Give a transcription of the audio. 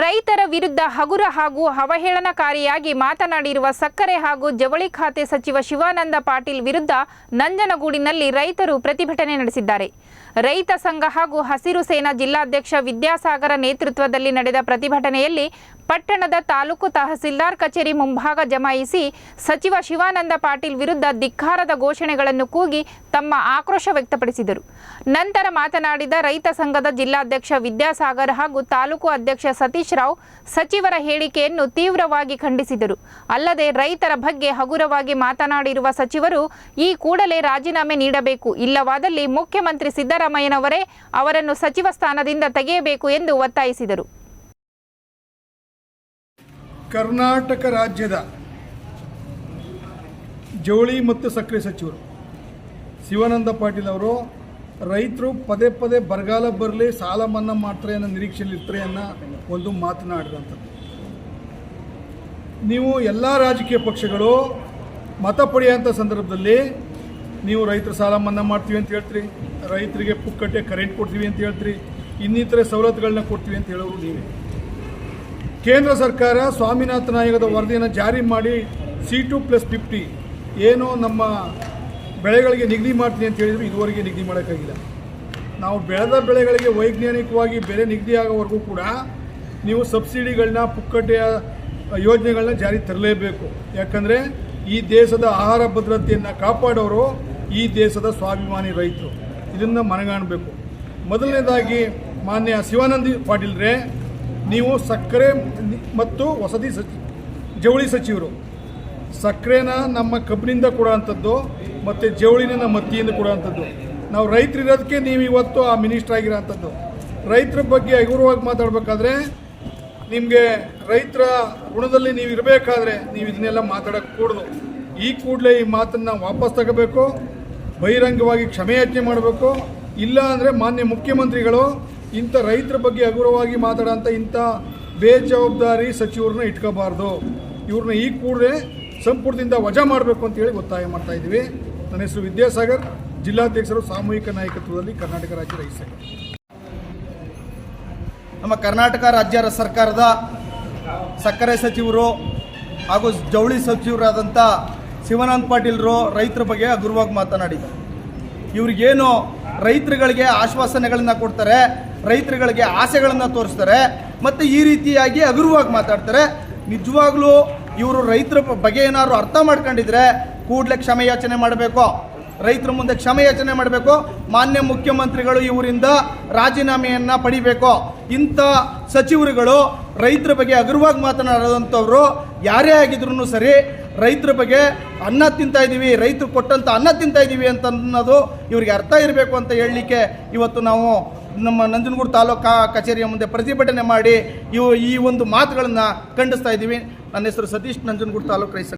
ರೈತರ ವಿರುದ್ಧ ಹಗುರ ಹಾಗೂ ಅವಹೇಳನಕಾರಿಯಾಗಿ ಮಾತನಾಡಿರುವ ಸಕ್ಕರೆ ಹಾಗೂ ಜವಳಿ ಖಾತೆ ಸಚಿವ ಶಿವಾನಂದ ಪಾಟೀಲ್ ವಿರುದ್ಧ ನಂಜನಗೂಡಿನಲ್ಲಿ ರೈತರು ಪ್ರತಿಭಟನೆ ನಡೆಸಿದ್ದಾರೆ. ರೈತ ಸಂಘ ಹಾಗೂ ಹಸಿರು ಸೇನಾ ಜಿಲ್ಲಾಧ್ಯಕ್ಷ ವಿದ್ಯಾಸಾಗರ ನೇತೃತ್ವದಲ್ಲಿ ನಡೆದ ಪ್ರತಿಭಟನೆಯಲ್ಲಿ ಪಟ್ಟಣದ ತಾಲೂಕು ತಹಸೀಲ್ದಾರ್ ಕಚೇರಿ ಮುಂಭಾಗ ಜಮಾಯಿಸಿ ಸಚಿವ ಶಿವಾನಂದ ಪಾಟೀಲ್ ವಿರುದ್ಧ ಧಿಕ್ಕಾರದ ಘೋಷಣೆಗಳನ್ನು ಕೂಗಿ ತಮ್ಮ ಆಕ್ರೋಶ ವ್ಯಕ್ತಪಡಿಸಿದರು. ನಂತರ ಮಾತನಾಡಿದ ರೈತ ಸಂಘದ ಜಿಲ್ಲಾಧ್ಯಕ್ಷ ವಿದ್ಯಾಸಾಗರ್ ಹಾಗೂ ತಾಲೂಕು ಅಧ್ಯಕ್ಷ ಸತೀಶ್ ರಾವ್ ಸಚಿವರ ಹೇಳಿಕೆಯನ್ನು ತೀವ್ರವಾಗಿ ಖಂಡಿಸಿದರು. ಅಲ್ಲದೆ ರೈತರ ಬಗ್ಗೆ ಹಗುರವಾಗಿ ಮಾತನಾಡಿರುವ ಸಚಿವರು, ಈ ಕೂಡಲೇ ರಾಜೀನಾಮೆ ನೀಡಬೇಕು. ಇಲ್ಲವಾದಲ್ಲಿ ಮುಖ್ಯಮಂತ್ರಿ ಸಿದ್ದರಾಮಯ್ಯನವರೇ ಅವರನ್ನು ಸಚಿವ ಸ್ಥಾನದಿಂದ ತೆಗೆಯಬೇಕು ಎಂದು ಒತ್ತಾಯಿಸಿದರು. ಕರ್ನಾಟಕ ರಾಜ್ಯದ ಜವಳಿ ಮತ್ತು ಸಕ್ಕರೆ ಸಚಿವರು ಶಿವಾನಂದ ಪಾಟೀಲ್ ಅವರು, ರೈತರು ಪದೇ ಪದೇ ಬರಗಾಲ ಬರಲಿ, ಸಾಲ ಮನ್ನಾ ಮಾಡ್ತಾರೆ ಅನ್ನೋ ನಿರೀಕ್ಷೆಯಲ್ಲಿ ಇರ್ತಾರೆ ಅನ್ನೋ ಒಂದು ಮಾತನಾಡಿದಂಥದ್ದು ನೀವು ಎಲ್ಲ ರಾಜಕೀಯ ಪಕ್ಷಗಳು ಮತ ಪಡೆಯುವಂಥ ಸಂದರ್ಭದಲ್ಲಿ ನೀವು ರೈತರ ಸಾಲ ಮನ್ನಾ ಮಾಡ್ತೀವಿ ಅಂತ ಹೇಳ್ತೀರಿ, ರೈತರಿಗೆ ಪುಕ್ಕಟ್ಟೆ ಕರೆಂಟ್ ಕೊಡ್ತೀವಿ ಅಂತ ಹೇಳ್ತೀರಿ, ಇನ್ನಿತರೆ ಸವಲತ್ತುಗಳನ್ನ ಕೊಡ್ತೀವಿ ಅಂತ ಹೇಳೋರು ನೀವು. ಕೇಂದ್ರ ಸರ್ಕಾರ ಸ್ವಾಮಿನಾಥನ್ ಆಯೋಗದ ವರದಿಯನ್ನು ಜಾರಿ ಮಾಡಿ ಸಿ ಟು ಪ್ಲಸ್ ಫಿಫ್ಟಿ ಏನು ನಮ್ಮ ಬೆಳೆಗಳಿಗೆ ನಿಗದಿ ಮಾಡ್ತೀನಿ ಅಂತ ಹೇಳಿದ್ರು ಇದುವರೆಗೆ ನಿಗದಿ ಮಾಡೋಕ್ಕಾಗಿಲ್ಲ. ನಾವು ಬೆಳೆದ ಬೆಳೆಗಳಿಗೆ ವೈಜ್ಞಾನಿಕವಾಗಿ ಬೆಲೆ ನಿಗದಿ ಆಗೋವರೆಗೂ ಕೂಡ ನೀವು ಸಬ್ಸಿಡಿಗಳನ್ನ, ಪುಕ್ಕಟೆಯ ಯೋಜನೆಗಳನ್ನ ಜಾರಿ ತರಲೇಬೇಕು. ಯಾಕಂದರೆ ಈ ದೇಶದ ಆಹಾರ ಭದ್ರತೆಯನ್ನು ಕಾಪಾಡೋರು ಈ ದೇಶದ ಸ್ವಾಭಿಮಾನಿ ರೈತರು. ಇದನ್ನು ಮನಗಾಣಬೇಕು. ಮೊದಲನೇದಾಗಿ ಮಾನ್ಯ ಶಿವಾನಂದಿ ಪಾಟೀಲ್ರೆ ನೀವು ಸಕ್ಕರೆ ಮತ್ತು ವಸತಿ ಸಚಿ, ಜವಳಿ ಸಚಿವರು. ಸಕ್ಕರೆನ ನಮ್ಮ ಕಬ್ಬಿನಿಂದ ಕೊಡೋವಂಥದ್ದು ಮತ್ತು ಜವಳಿನ ನಮ್ಮ ಕೊಡುವಂಥದ್ದು. ನಾವು ರೈತರಿರೋದಕ್ಕೆ ನೀವು ಇವತ್ತು ಆ ಮಿನಿಸ್ಟರ್ ಆಗಿರೋಂಥದ್ದು. ರೈತರ ಬಗ್ಗೆ ಹಗುರವಾಗಿ ಮಾತಾಡಬೇಕಾದ್ರೆ, ನಿಮಗೆ ರೈತರ ಋಣದಲ್ಲಿ ನೀವು ಇರಬೇಕಾದ್ರೆ ನೀವು ಇದನ್ನೆಲ್ಲ ಮಾತಾಡೋಕ್ಕೆ ಕೂಡದು. ಈ ಕೂಡಲೇ ಈ ಮಾತನ್ನು ವಾಪಸ್ ತಗೋಬೇಕು, ಬಹಿರಂಗವಾಗಿ ಕ್ಷಮೆಯಾಚನೆ ಮಾಡಬೇಕು. ಇಲ್ಲ ಅಂದರೆ ಮಾನ್ಯ ಮುಖ್ಯಮಂತ್ರಿಗಳು ಇಂಥ ರೈತರ ಬಗ್ಗೆ ಹಗುರವಾಗಿ ಮಾತಾಡೋಂಥ ಇಂಥ ಬೇಜವಾಬ್ದಾರಿ ಸಚಿವರನ್ನ ಇಟ್ಕೋಬಾರ್ದು. ಇವ್ರನ್ನ ಈ ಕೂಡಲೇ ಸಂಪುಟದಿಂದ ವಜಾ ಮಾಡಬೇಕು ಅಂತೇಳಿ ಒತ್ತಾಯ ಮಾಡ್ತಾ ಇದ್ದೀವಿ. ನನ್ನ ಹೆಸರು ವಿದ್ಯಾಸಾಗರ್. ಜಿಲ್ಲಾಧ್ಯಕ್ಷರು ಸಾಮೂಹಿಕ ನಾಯಕತ್ವದಲ್ಲಿ ಕರ್ನಾಟಕ ರಾಜ್ಯ ರೈತ ನಮ್ಮ ಕರ್ನಾಟಕ ರಾಜ್ಯ ಸರ್ಕಾರದ ಸಕ್ಕರೆ ಸಚಿವರು ಹಾಗೂ ಜವಳಿ ಸಚಿವರಾದಂಥ ಶಿವಾನಂದ ಪಾಟೀಲ್ರು ರೈತರ ಬಗ್ಗೆ ಹಗುರವಾಗಿ ಮಾತನಾಡಿದ್ದಾರೆ ಇವ್ರಿಗೇನು ರೈತರುಗಳಿಗೆ ಆಶ್ವಾಸನೆಗಳನ್ನು ಕೊಡ್ತಾರೆ, ರೈತರುಗಳಿಗೆ ಆಸೆಗಳನ್ನು ತೋರಿಸ್ತಾರೆ, ಮತ್ತು ಈ ರೀತಿಯಾಗಿ ಹಗುರವಾಗಿ ಮಾತಾಡ್ತಾರೆ. ನಿಜವಾಗ್ಲೂ ಇವರು ರೈತರ ಬಗ್ಗೆ ಏನಾದ್ರು ಅರ್ಥ ಮಾಡ್ಕೊಂಡಿದ್ರೆ ಕೂಡಲೇ ಕ್ಷಮೆಯಾಚನೆ ಮಾಡಬೇಕು, ರೈತರ ಮುಂದೆ ಕ್ಷಮೆಯಾಚನೆ ಮಾಡಬೇಕು, ಮಾನ್ಯ ಮುಖ್ಯಮಂತ್ರಿಗಳು ಇವರಿಂದ ರಾಜೀನಾಮೆಯನ್ನು ಪಡಿಬೇಕು. ಇಂಥ ಸಚಿವರುಗಳು ರೈತರ ಬಗ್ಗೆ ಹಗುರವಾಗಿ ಮಾತನಾಡೋದಂಥವ್ರು ಯಾರೇ ಆಗಿದ್ರು ಸರಿ, ರೈತರ ಬಗ್ಗೆ ಅನ್ನ ತಿಂತಾ ಇದ್ದೀವಿ, ರೈತರು ಕೊಟ್ಟಂಥ ಅನ್ನ ತಿಂತಾ ಇದ್ದೀವಿ ಅಂತ ಅನ್ನೋದು ಇವ್ರಿಗೆ ಅರ್ಥ ಇರಬೇಕು ಅಂತ ಹೇಳಲಿಕ್ಕೆ ಇವತ್ತು ನಾವು ನಮ್ಮ ನಂಜನಗೂಡು ತಾಲೂಕು ಕಚೇರಿಯ ಮುಂದೆ ಪ್ರತಿಭಟನೆ ಮಾಡಿ ಇವು ಈ ಒಂದು ಮಾತುಗಳನ್ನು ಖಂಡಿಸ್ತಾ ಇದ್ದೀವಿ. ನನ್ನ ಹೆಸರು ಸತೀಶ್, ನಂಜನಗೂಡು ತಾಲೂಕು ರೈತ